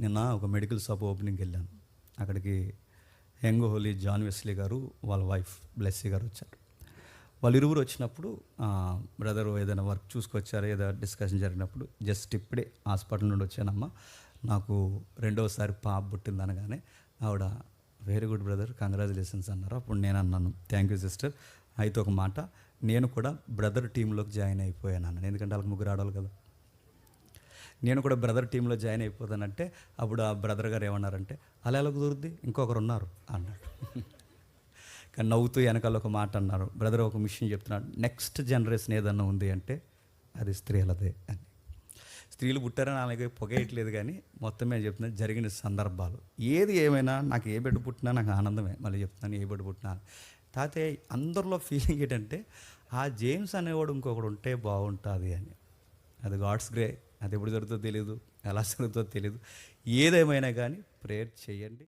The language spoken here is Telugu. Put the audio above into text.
నిన్న ఒక మెడికల్ షాప్ ఓపెనింగ్కి వెళ్ళాను. అక్కడికి యంగ్ హోలీ జాన్ వెస్లీ గారు వాళ్ళ వైఫ్ బ్లెస్సీ గారు వచ్చారు. వాళ్ళు ఇరువురు వచ్చినప్పుడు బ్రదర్ ఏదైనా వర్క్ చూసుకొచ్చారు ఏదో డిస్కషన్ జరిగినప్పుడు జస్ట్ ఇప్పుడే హాస్పిటల్ నుండి వచ్చానమ్మా. నాకు రెండోసారి పాప పుట్టింది అనగానే ఆవిడ వెరీ గుడ్ బ్రదర్ కంగ్రాచులేషన్స్ అన్నారు. అప్పుడు నేను అన్నాను థ్యాంక్ యూ సిస్టర్. అయితే ఒక మాట నేను కూడా బ్రదర్ టీంలోకి జాయిన్ అయిపోయాను అన్నాను. ఎందుకంటే వాళ్ళకి ముగ్గురు ఆడాలి కదా. నేను కూడా బ్రదర్ టీంలో జాయిన్ అయిపోతానంటే అప్పుడు ఆ బ్రదర్ గారు ఏమన్నారంటే అలా ఎలా కుదురుద్ది? ఇంకొకరు ఉన్నారు అన్నాడు. కానీ నవ్వుతూ వెనకాల ఒక మాట అన్నారు. బ్రదర్ ఒక మిషన్ చెప్తున్నాడు. నెక్స్ట్ జనరేషన్ ఏదన్నా ఉంది అంటే అది స్త్రీలదే అని. స్త్రీలు పుట్టారని అలాగే పొగేయట్లేదు కానీ మొత్తం మేము చెప్తున్నా జరిగిన సందర్భాలు. ఏది ఏమైనా నాకు ఏ బిడ్డ పుట్టినా నాకు ఆనందమే. మళ్ళీ చెప్తున్నాను ఏ బిడ్డ పుట్టినా. తాతే అందరిలో ఫీలింగ్ ఏంటంటే ఆ జేమ్స్ అనేవాడు ఇంకొకడు ఉంటే బాగుంటుంది అని. అది గాడ్స్ గ్రే అది ఎప్పుడు జరుగుతుందో తెలియదు ఎలా జరుగుతుందో తెలియదు ఏదేమైనా కానీ ప్రేయర్ చేయండి.